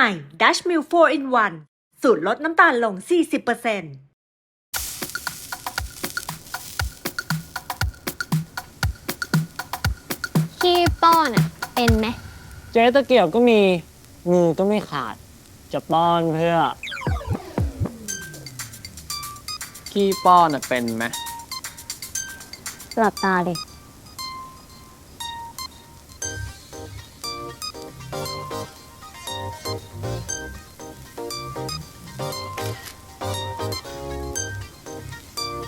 ม่ Dash Milk 4 in 1 สูตรลดน้ำตาลลง 40%ขี้ป้อนอะเป็นไหม เจ๊ตะเกียบก็มี มือก็ไม่ขาด จะป้อนเพื่อ ขี้ป้อนอะเป็นไหมหลับตาดิ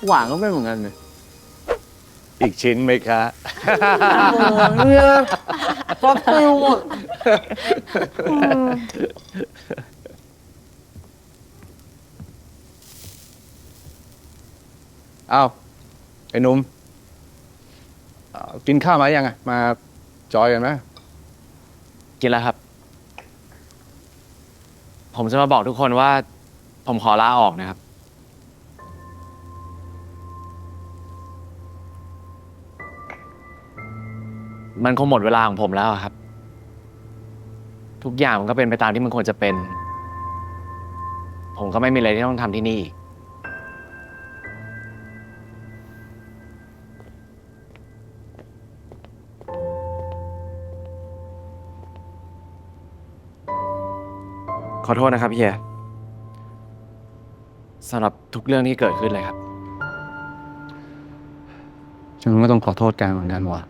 หวานก็เป็นเหมือนกันเลยอีกชิ้นไหมคะ เนี่ยก็ฟิวอ้าวไอ้หนุ่มเอ่อกินข้าวมายังไงมาจอยกันไหมกินแล้วครับ ผมจะมาบอกทุกคนว่า ผมขอลาออกนะครับ มันคงหมดเวลาของผมแล้วอะครับ ทุกอย่างมันก็เป็นไปตามที่มันควรจะเป็น ผมก็ไม่มีอะไรที่ต้องทำที่นี่อีกขอโทษนะครับเฮียสำหรับทุกเรื่องที่เกิดขึ้นเลยครับ ฉันก็ต้องขอโทษแกเหมือนกันว่ะ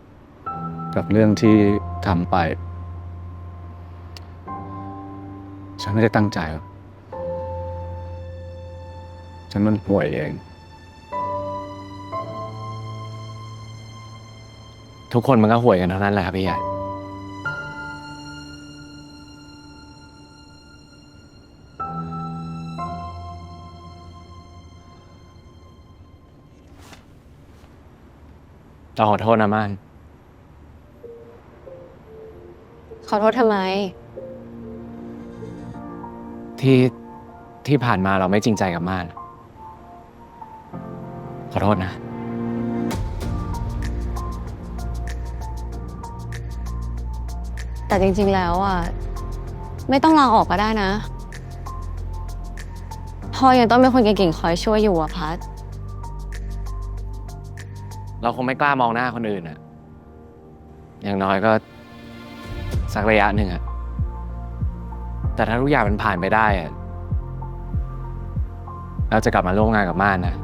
กับเรื่องที่ทำไป ฉันไม่ได้ตั้งใจหรอกฉันมันห่วยเอง ทุกคนมันก็ห่วยกันเท่านั้นแหละครับพี่ใหญ่ เราขอโทษนะม่าน ขอโทษทำไม ที่ที่ผ่านมาเราไม่จริงใจกับม่าน ขอโทษนะ แต่จริงๆแล้วอะ ไม่ต้องลาออกก็ได้นะ พ่อยังต้องเป็นคนเก่งๆคอยช่วยอยู่อะพัด เราคงไม่กล้ามองหน้าคนอื่นอะอย่างน้อยก็ สักระยะหนึ่งอะแต่ถ้าทุกอย่างมันผ่านไปได้อะเราจะกลับมาร่วมงานกับม่านนะ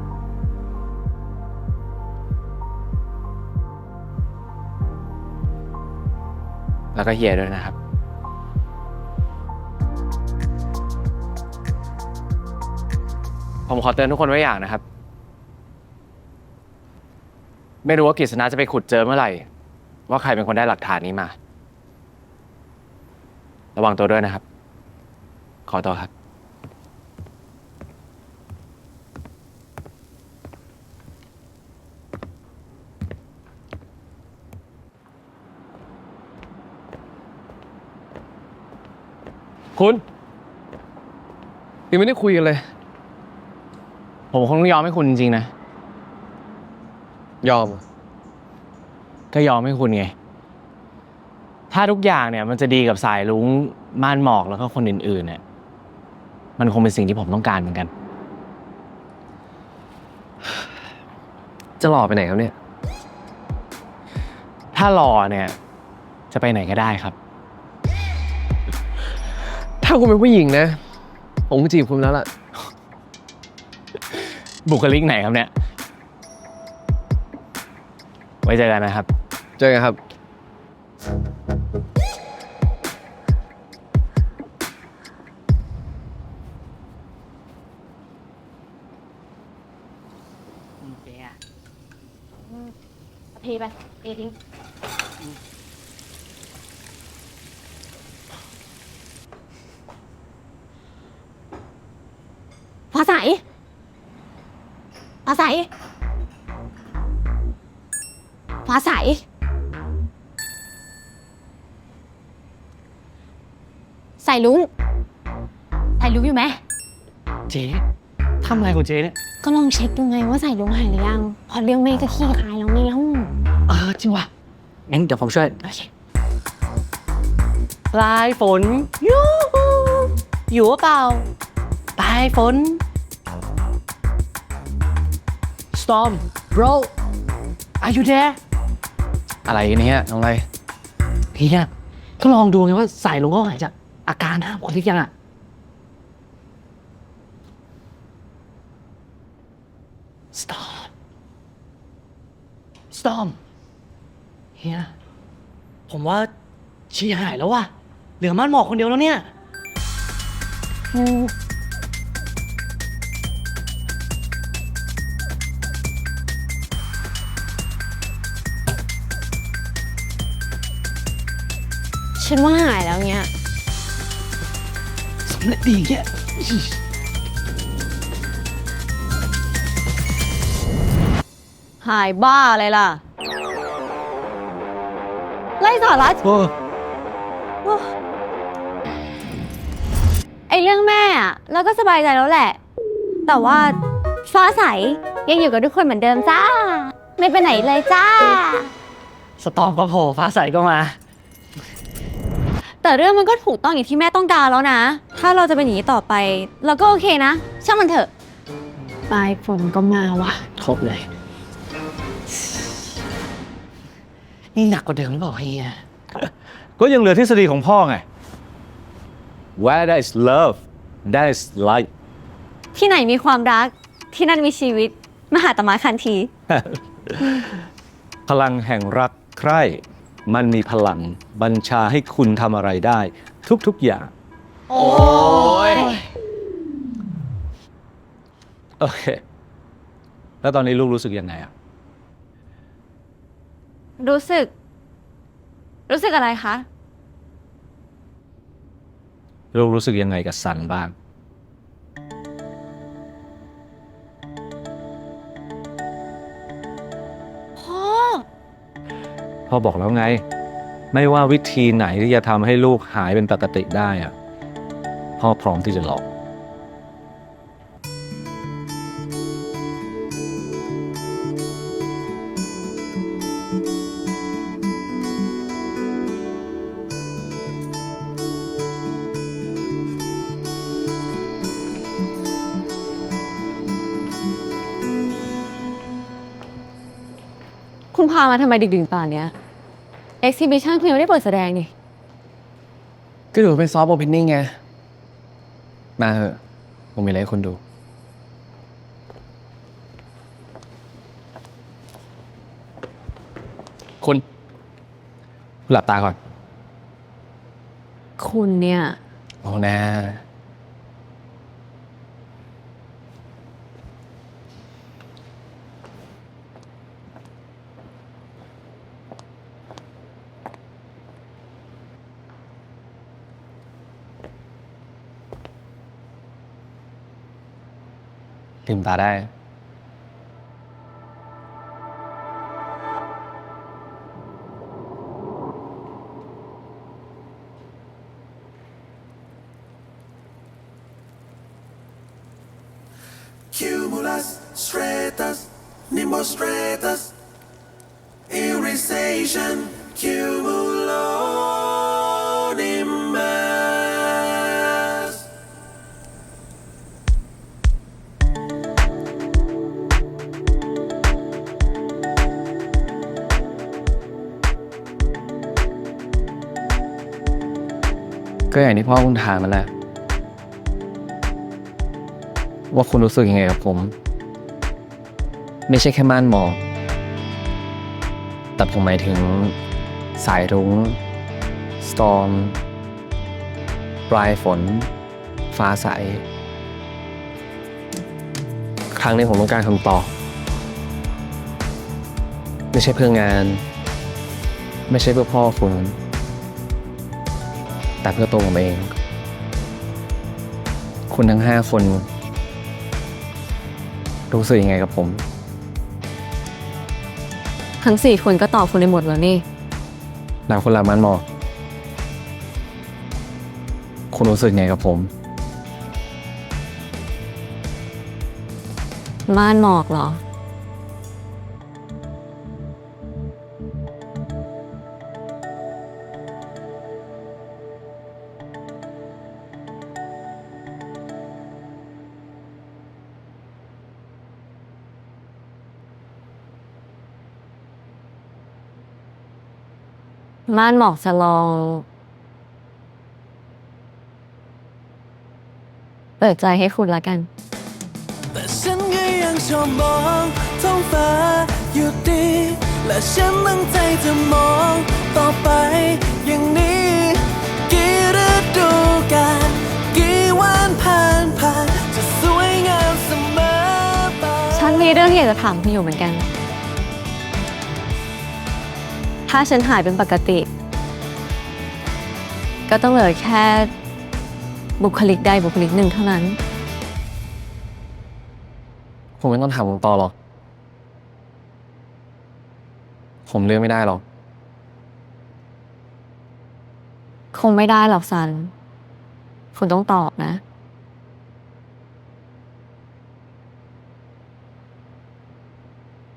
แล้วก็เฮียด้วยนะครับผมขอเตือนทุกคนไว้อย่างนะครับ ไม่รู้ว่ากฤษณะจะไปขุดเจอเมื่อไหร่ ว่าใครเป็นคนได้หลักฐานนี้มา ระวังตัวด้วยนะครับ ขอตัวครับ คุณยังไม่ได้คุยกันเลย ผมคงต้องยอมให้คุณจริงๆนะ ยอม ก็ยอมให้คุณไง ถ้าทุกอย่างเนี่ยมันจะดีกับสายลุงม่านหมอกแล้วก็คนอื่นๆเนี่ยมันคงเป็นสิ่งที่ผมต้องการเหมือนกัน จะหล่อไปไหนครับเนี่ย ถ้ารอเนี่ย จะไปไหนก็ได้ครับ ถ้าคุณเป็นผู้หญิงนะ ผมก็จีบคุณแล้วล่ะ บุคลิกไหนครับเนี่ย ไว้เจอกันนะครับ เจอกันครับ ททิ้งฟ้าใสฟ้าใสฟ้าใสใส่ลุงใส่ลุงอยู่ไหมเจ๊ทำอะไรของเจ๊เนี่ย ก็ลองเช็คดูไงว่าใส่ลุงหายหรือยัง พอเรื่องเมฆก็ขี้คายแล้วไม่ จริงว่ะงั้นเดี๋ยวผมช่วยโอเคปลายฝนยูฮูอยู่หรือเปล่าปลายฝน Storm bro are you there อะไรเนี่ยน้องไรพี่อะก็ลองดูไงว่าสายลุงเขาหายจากอาการห้ามคนหรือยังอะ Storm Storm เฮีย ผมว่าชีหายแล้วว่ะ เหลือม่านหมอกคนเดียวแล้วเนี่ยฉันว่าหายแล้วเนี้ยสำเร็จดีแค่หายบ้าอะไรล่ะไล่ สาระโอ้ไอ้เรื่องแม่อะเราก็สบายใจแล้วแหละ แต่ว่าฟ้าใสยังอยู่กับทุกคนเหมือนเดิมจ้า ไม่ไปไหนเลยจ้า สตอมก็โผล่ฟ้าใสก็มา แต่เรื่องมันก็ถูกต้องอย่างที่แม่ต้องการแล้วนะ ถ้าเราจะเป็นอย่างนี้ต่อไป เราก็โอเคนะ ช่างมันเถอะ ปลายฝนก็มาว่ะ ครบเลย นี่หนักกว่าเดิมหรือเปล่าเฮียก็ยังเหลือทฤษฎีของพ่อไง Where there is love there is light ที่ไหนมีความรักที่นั่นมีชีวิต มหาตมะคันทีพลังแห่งรักใคร่ มันมีพลังบัญชาให้คุณทำอะไรได้ ทุกๆอย่าง โอ้ยโอเค แล้วตอนนี้ลูกรู้สึกยังไงอะ รู้สึก รู้สึกอะไรคะ ลูกรู้สึกยังไงกับสันบ้าง พ่อ พ่อบอกแล้วไง ไม่ว่าวิธีไหนที่จะทำให้ลูกหายเป็นปกติได้อะพ่อพร้อมที่จะลอง คุณพามาทำไมดึกๆป่านเนี้ย exhibition คุณยังไม่ได้เปิดแสดงนี่ ก็ถือว่าเป็นซอฟต์โอเพนนิ่งไง มาเถอะ ผมมีอะไรให้คุณดู คุณหลับตาก่อน คุณเนี่ย โอ้แน่ ลืมตาได้ อย่างที่พ่อคุณถามมาแหล้วว่าคุณรู้สึกยังไงกับผม ไม่ใช่แค่ม่านหมอกแต่ผมหมายถึงสายรุง้ง สตอม ปลายฝน ฟ้าใส ครั้งนี้ผมต้องการคำตอบ ไม่ใช่เพื่องาน ไม่ใช่เพื่อพ่อคุณ แต่เพื่อตัวผมเอง คุณทั้งห้าคน รู้สึกยังไงกับผม ทั้งสี่คนก็ตอบคุณได้หมดแล้วนี่นางคนละมันหมอกคุณรู้สึกไงกับผม ม่านหมอกเหรอ ม่านหมอกจะลอง เปิดใจให้คุณละกัน แต่ฉันก็ยังชอบมองท้องฟ้าอยู่ดี และฉันตั้งใจจะมองต่อไปอย่างนี้ กี่ฤดูกาลกี่วันผ่านผ่านจะสวยงามเสมอไป ฉันมีเรื่องอยากจะถามคุณอยู่เหมือนกัน ถ้าฉันหายเป็นปกติ ก็ต้องเหลือแค่บุคลิกใดบุคลิกหนึ่งเท่านั้น ผมไม่ต้องถามคุณปอหรอก ผมเลือกไม่ได้หรอก คงไม่ได้หรอกซัน คุณต้องตอบนะ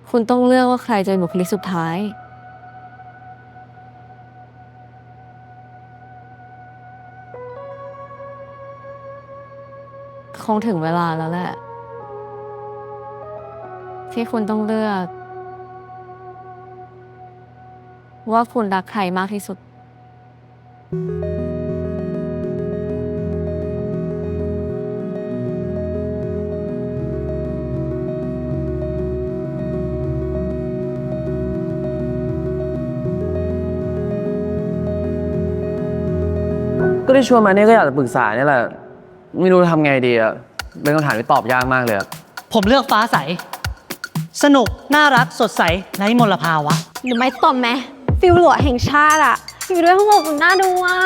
คุณต้องเลือกว่าใครจะเป็นบุคลิกสุดท้าย คงถึงเวลาแล้วแหละ ที่คุณต้องเลือก ว่าคุณรักใครมากที่สุด ก็ได้ชวนมาเนี่ยก็อยากจะปรึกษาเนี่ยแหละ ไม่รู้จะทำไงดีอะเป็นคำถามที่ตอบยากมากเลยอะผมเลือกฟ้าใส สนุก น่ารัก สดใสไร้มลภาวะ หรือไม่ตอบไหมฟิลหลัวแห่งชาติอะอยู่ด้วยห้องอบอุ่นน่าดูอะ